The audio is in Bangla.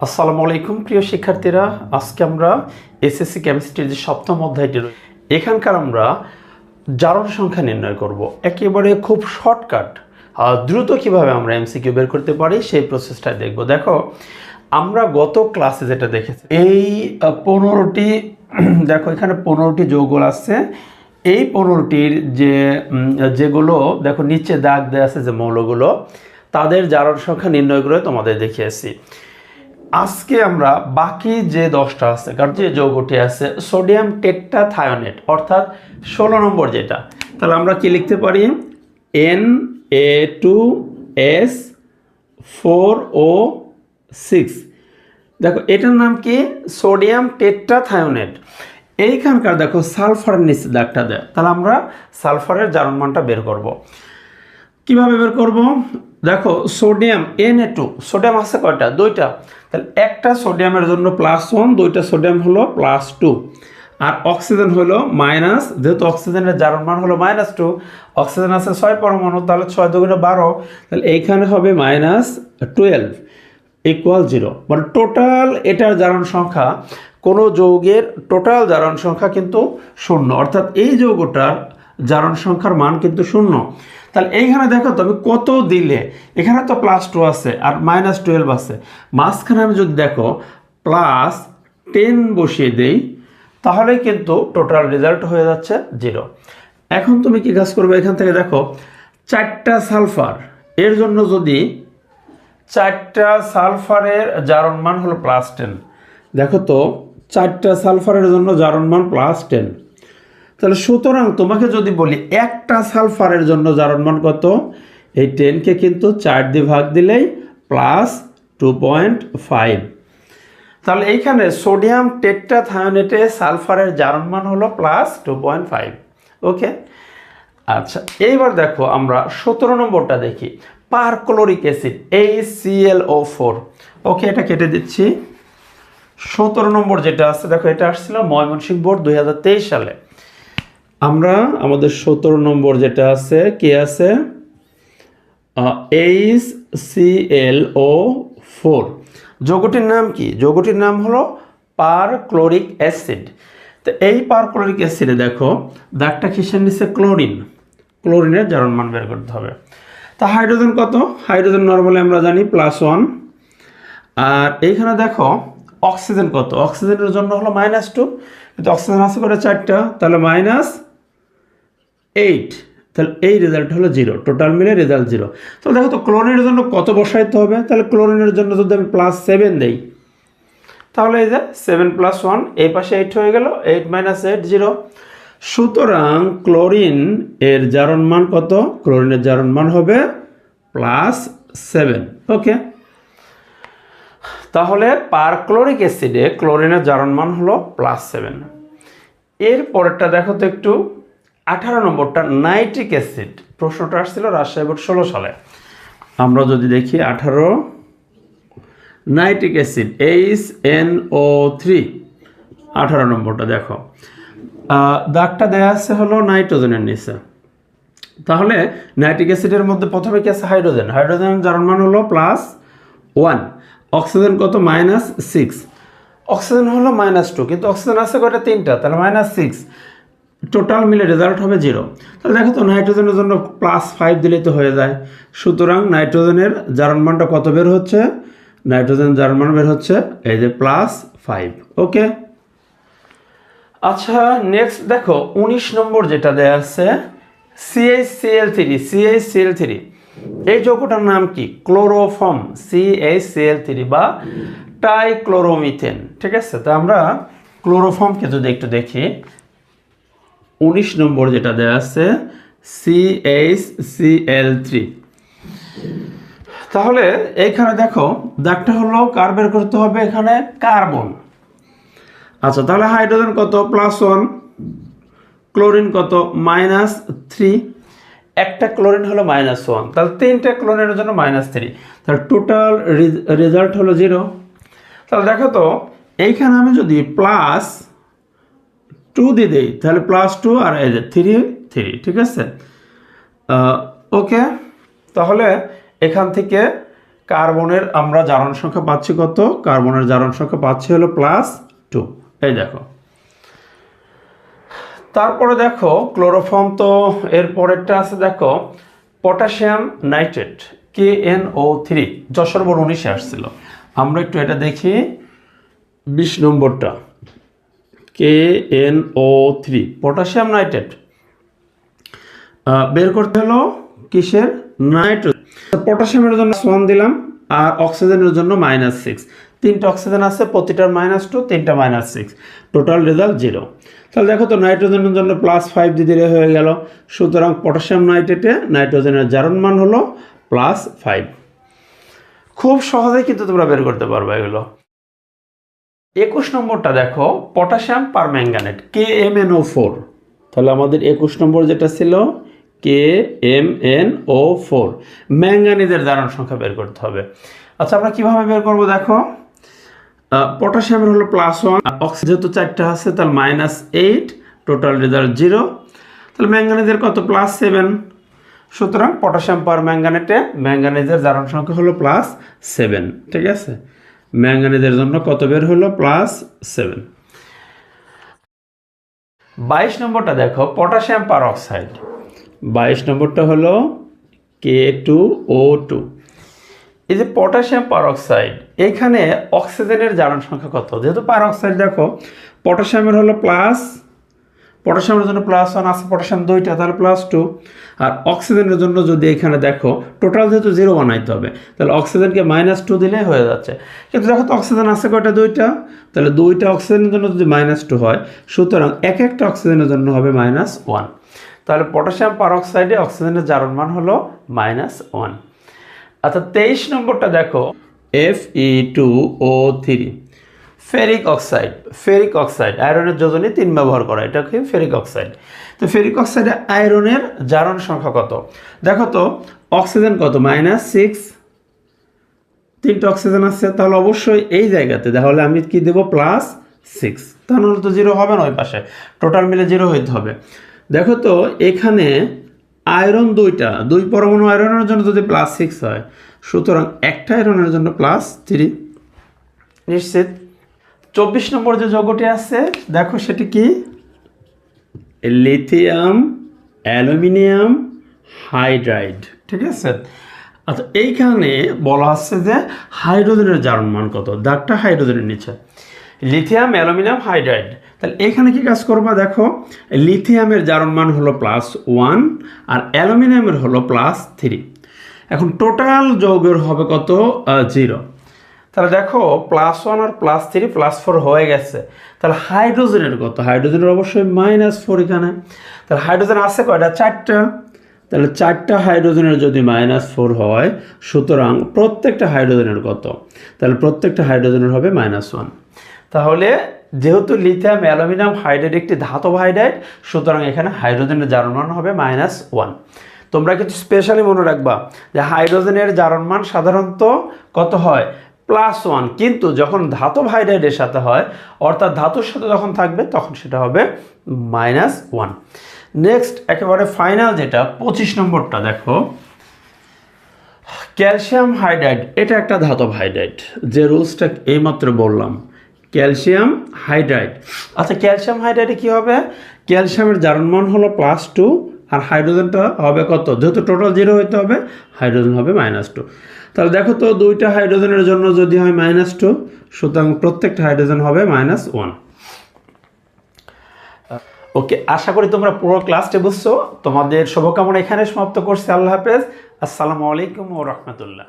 আসসালামু আলাইকুম, প্রিয় শিক্ষার্থীরা। আজকে আমরা এসএসসি কেমিস্ট্রির যে সপ্তম অধ্যায়টি রয়েছে, এখানকার আমরা জারণ সংখ্যা নির্ণয় করব। একেবারে খুব শর্টকাট। দ্রুত কীভাবে আমরা এমসিকিউ বের করতে পারি, সেই প্রসেসটা দেখব। দেখো, আমরা গত ক্লাসে যেটা দেখেছি, এই পনেরোটি, দেখো, এখানে পনেরোটি যৌগল আছে এই পনেরোটির যে যেগুলো, দেখো, নিচে দাগ দেওয়া আছে যে মৌলগুলো, তাদের জারণ সংখ্যা নির্ণয় করে তোমাদের দেখিয়েছি। আজকে আমরা বাকি যে দশটা আছে, কারণ যে যৌগটি আছে, সোডিয়াম টেট্টা থায়োনেট অর্থাৎ ষোলো নম্বর যেটা। তাহলে আমরা কি লিখতে পারি? N A two S four O six দেখো, এটার নাম কি? সোডিয়াম টেট্টা থায়োনেট এইখানকার দেখো সালফারের নিচে দাগটা দেয়। তাহলে আমরা সালফারের জারণ মানটা বের করব। কীভাবে বের করব? দেখো সোডিয়াম এন টু সোডিয়াম আছে কয়টা? দুইটা। তাহলে একটা সোডিয়ামের জন্য প্লাস ওয়ান দুইটা সোডিয়াম হলো প্লাস টু আর অক্সিজেন হলো মাইনাস যেহেতু অক্সিজেনের জারণ মান হলো মাইনাস টু অক্সিজেন আছে ছয় পরমাণু তাহলে ছয় দুগুণে বারো। তাহলে এইখানে হবে মাইনাস টুয়েলভ ইকুয়াল জিরো মানে টোটাল এটার জারণ সংখ্যা, কোনো যৌগের টোটাল জারণ সংখ্যা কিন্তু শূন্য। অর্থাৎ এই যৌগটার জারণ সংখ্যার মান কিন্তু শূন্য। তাহলে এইখানে দেখো তো আমি কত দিলে? এখানে তো প্লাস টু আছে আর মাইনাস টুয়েলভ আছে। মাঝখানে আমি যদি দেখো প্লাস টেন বসিয়ে দেই, তাহলে কিন্তু টোটাল রেজাল্ট হয়ে যাচ্ছে জিরো এখন তুমি কি কাজ করবে? এখান থেকে দেখো, চারটা সালফার এর জন্য যদি চারটা সালফারের জারণ মান হলো প্লাস টেন দেখো তো, চারটা সালফারের জন্য জারণ মান প্লাস টেন তাহলে সুতরাং তোমাকে যদি বলি একটা সালফারের জন্য জারণ মান কত? এই টেনকে কিন্তু চার দিয়ে ভাগ দিলেই প্লাস টু পয়েন্ট ফাইভ তাহলে এইখানে সোডিয়াম টেট্রাথায়োনেটে সালফারের জারণ মান হলো plus two point five okay আচ্ছা এইবার দেখো আমরা সতেরো নম্বরটা দেখি। পারক্লোরিক অ্যাসিড এই সিএল ও ফোর ওকে এটা কেটে দিচ্ছি। সতেরো নম্বর যেটা আছে, দেখো এটা আসছিল ময়মনসিংহ বোর্ড দুই হাজার তেইশ সালে। আমরা আমাদের সতেরো নম্বর যেটা আছে, কে আছে? H C L O four যৌগটির নাম কি? যৌগটির নাম হলো পার ক্লোরিক অ্যাসিড। তো এই পার ক্লোরিক অ্যাসিডে দেখো, দাগটা কিসের নিচে? ক্লোরিন। ক্লোরিনের জারণ মান বের করতে হবে। তা হাইড্রোজেন কত? হাইড্রোজেন নর্মালি আমরা জানি প্লাস ওয়ান। আর এইখানে দেখো, অক্সিজেন কত? অক্সিজেনের জন্য হলো মাইনাস টু। কিন্তু অক্সিজেন আছে করে চারটা, তাহলে মাইনাস এইট তাহলে এই রেজাল্ট হলো জিরো টোটাল মিলে রেজাল্ট জিরো তাহলে দেখো তো ক্লোরিনের জন্য কত বসাইতে হবে? তাহলে ক্লোরিনের জন্য যদি আমি প্লাস সেভেন দেই, তাহলে এই যে সেভেন প্লাস ওয়ান এই পাশে এইট হয়ে গেল এইট মাইনাস এইট জিরো সুতরাং ক্লোরিন এর জারণ মান কত? ক্লোরিনের জারণ মান হবে প্লাস সেভেন ওকে তাহলে পারক্লোরিক অ্যাসিডে ক্লোরিনের জারণ মান হলো প্লাস সেভেন এর পরেরটা দেখো তো একটু। আঠারো নম্বরটা নাইট্রিক অ্যাসিড। প্রশ্নটা আসছিল রাজশাহী বোর্ড ষোলো সালে। আমরা যদি দেখি আঠারো, nitric acid H N O three আঠারো নম্বরটা দেখো। দাগটা দেওয়া আছে হলো নাইট্রোজেনের নিচে। তাহলে নাইট্রিক অ্যাসিডের মধ্যে প্রথমে কি আছে? হাইড্রোজেন। হাইড্রোজেন যার মান হলো প্লাস ওয়ান। অক্সিজেন কত? Minus six. অক্সিজেন হলো মাইনাস টু। কিন্তু অক্সিজেন আছে কয়টা? তিনটা। তাহলে মাইনাস সিক্স। টোটাল মিলে রেজাল্ট হবে জিরো তাহলে দেখো তো নাইট্রোজেনের জন্য প্লাস ফাইভ দিলেই তো হয়ে যায়। সুতরাং নাইট্রোজেনের জারণ মানটা কত বের হচ্ছে? নাইট্রোজেন জারণ মান বের হচ্ছে এই যে প্লাস ফাইভ ওকে আচ্ছা নেক্সট দেখো, উনিশ নম্বর যেটা দেয়া আছে সিএইচসিএল থ্রি সিএইচসিএল থ্রি এই যৌগটার নাম কি? ক্লোরোফর্ম সিএইচসিএল থ্রি বা টাইক্লোরোমিথেন ঠিক আছে? তো আমরা ক্লোরোফর্মকে যদি একটু দেখি উনিশ নম্বর যেটা দেওয়া আছে সিএইচসিএল থ্রি তাহলে এইখানে দেখো, দাগটা হলো কার বের করতে হবে এখানে? কার্বন। আচ্ছা তাহলে হাইড্রোজেন কত? Plus one. ক্লোরিন কত? Minus three. একটা ক্লোরিন হলো মাইনাস ওয়ান। তাহলে তিনটা ক্লোরিনের জন্য মাইনাস থ্রি। তাহলে টোটাল রেজাল্ট হলো জিরো। তাহলে দেখো তো, এইখানে আমি যদি প্লাস টু দিয়ে দিই, তাহলে প্লাস টু আর এই যে থ্রি থ্রি ঠিক আছে? ওকে তাহলে এখান থেকে কার্বনের আমরা জারণ সংখ্যা পাচ্ছি কত? কার্বনের জারণ সংখ্যা পাচ্ছি হলো প্লাস টু এই দেখো। তারপরে দেখো ক্লোরোফর্ম তো এর পরেরটা আছে, দেখো potassium nitrate K N O three Jessore বড় উনিশে আসছিল। আমরা একটু এটা দেখি, বিশ নম্বরটা। K N O three potassium nitrate বের করতে হলো কিসের? নাইট্রোজেন পটাশিয়ামের জন্য ওয়ান দিলাম আর অক্সিজেনের জন্য মাইনাস সিক্স তিনটা অক্সিজেন আছে, প্রতিটার মাইনাস টু তিনটা minus six total result zero তাহলে দেখো তো নাইট্রোজেনের জন্য প্লাস ফাইভ দিয়ে দিলে হয়ে গেল। সুতরাং পটাশিয়াম নাইট্রেটে নাইট্রোজেনের জারণ মান হলো প্লাস ফাইভ খুব সহজেই কিন্তু তোমরা বের করতে পারবে এগুলো। একুশ নম্বরটা দেখো, potassium permanganate K M N O four তাহলে আমাদের একুশ নম্বর যেটা ছিল K M N O four ম্যাঙ্গানিজের জারণ সংখ্যা বের করতে হবে। আচ্ছা আমরা কীভাবে বের করব দেখো? পটাশিয়ামের হলো প্লাস ওয়ান অক্সিজেন যেহেতু চারটা আছে, তাহলে minus eight total result zero তাহলে ম্যাঙ্গানিজের কত? প্লাস সেভেন সুতরাং পটাশিয়াম পার ম্যাঙ্গানেটে ম্যাঙ্গানিজের জারণ সংখ্যা হলো প্লাস সেভেন ঠিক আছে? ম্যাঙ্গানিজের জন্য কত বের হলো? Plus seven. বাইশ নম্বরটা দেখো পটাশিয়াম পার অক্সাইড বাইশ নম্বরটা হলো কে টু ও টু। এই যে পটাশিয়াম পার অক্সাইড এখানে অক্সিজেনের জারণ সংখ্যা কত? যেহেতু পার অক্সাইড দেখো পটাশিয়ামের হলো প্লাস পটাশিয়ামের জন্য প্লাস ওয়ান আছে, পটাশিয়াম দুইটা, তাহলে প্লাস টু আর অক্সিজেনের জন্য যদি এখানে দেখো টোটাল যেহেতু জিরো বানাইতে হবে, তাহলে অক্সিজেনকে মাইনাস টু দিলেই হয়ে যাচ্ছে। কিন্তু দেখো তো অক্সিজেন আছে কয়টা? দুইটা। তাহলে দুইটা অক্সিজেনের জন্য যদি মাইনাস টু হয়, সুতরাং এক একটা অক্সিজেনের জন্য হবে মাইনাস ওয়ান তাহলে পটাশিয়াম পারঅক্সাইডে অক্সিজেনের জারণ মান হলো মাইনাস ওয়ান আচ্ছা তেইশ নম্বরটা দেখো F E two O three ferric oxide ferric oxide, আয়রনের যোজনে তিন ব্যবহার করা এটা এটাকে ফেরিক অক্সাইড। তো ফেরিক অক্সাইডে আয়রনের জারণ সংখ্যা কত? দেখো তো, অক্সিজেন কত? Minus six. তিনটা অক্সিজেন আছে, তাহলে অবশ্যই এই জায়গাতে, তাহলে আমি কি দেবো? Plus six. তাহলে তো জিরো হবে না ওই পাশে। টোটাল মিলে জিরো হইতে হবে। দেখো তো, এখানে আয়রন দুইটা, দুই পরমাণু আয়রনের জন্য যদি প্লাস সিক্স হয়, সুতরাং একটা আয়রনের জন্য প্লাস থ্রি। নিশ্চিত? চব্বিশ নম্বর যে যৌগটি আছে দেখো সেটি কি? Lithium aluminium hydride. ঠিক আছে? আচ্ছা এইখানে বলা হচ্ছে যে হাইড্রোজেনের জারণ মান কত? দাগটা হাইড্রোজেনের নিচে। Lithium aluminium hydride. তাহলে এখানে কি কাজ করবা? দেখো লিথিয়ামের জারণ মান হলো প্লাস ওয়ান আর অ্যালুমিনিয়ামের হলো প্লাস থ্রি এখন টোটাল যৌগের হবে কত? জিরো তাহলে দেখো প্লাস ওয়ান আর প্লাস থ্রি প্লাস ফোর হয়ে গেছে। তাহলে হাইড্রোজেনের কত? হাইড্রোজেনের অবশ্যই মাইনাস ফোর এখানে। তাহলে হাইড্রোজেন আছে কয়টা? চারটা। তাহলে চারটা হাইড্রোজেনের যদি মাইনাস ফোর হয়, সুতরাং প্রত্যেকটা হাইড্রোজেনের কত? তাহলে প্রত্যেকটা হাইড্রোজেনের হবে মাইনাস ওয়ান তাহলে যেহেতু লিথিয়াম অ্যালুমিনিয়াম হাইড্রাইড একটি ধাতব হাইড্রাইড সুতরাং এখানে হাইড্রোজেনের জারণমান হবে মাইনাস ওয়ান তোমরা কিছু স্পেশালি মনে রাখবা যে হাইড্রোজেনের জারণ মান সাধারণত কত হয়? প্লাস ওয়ান কিন্তু যখন ধাতব হাইড্রাইডের সাথে হয়, অর্থাৎ ধাতুর সাথে যখন থাকবে, তখন সেটা হবে মাইনাস ওয়ান নেক্সট একেবারে ফাইনাল যেটা, পঁচিশ নম্বরটা দেখো। ক্যালসিয়াম হাইড্রাইড, এটা একটা ধাতব হাইড্রাইড, যে রুলসটা এইমাত্র বললাম। Calcium hydride. আচ্ছা ক্যালসিয়াম হাইড্রাইডে কী হবে? ক্যালসিয়ামের জারণ মান হলো প্লাস টু আর হাইড্রোজেনটা হবে কত? যেহেতু টোটাল জিরো হইতে হবে, হাইড্রোজেন হবে মাইনাস টু তাহলে দেখো তো দুইটা হাইড্রোজেনের জন্য যদি হয় মাইনাস টু সুতরাং প্রত্যেকটা হাইড্রোজেন হবে মাইনাস ওয়ান ওকে আশা করি তোমরা পুরো ক্লাসটা বুঝছ। তোমাদের শুভকামনা এখানে সমাপ্ত করছি। আল্লাহ হাফেজ। আসসালামু আলাইকুম ও রহমতুল্লাহ।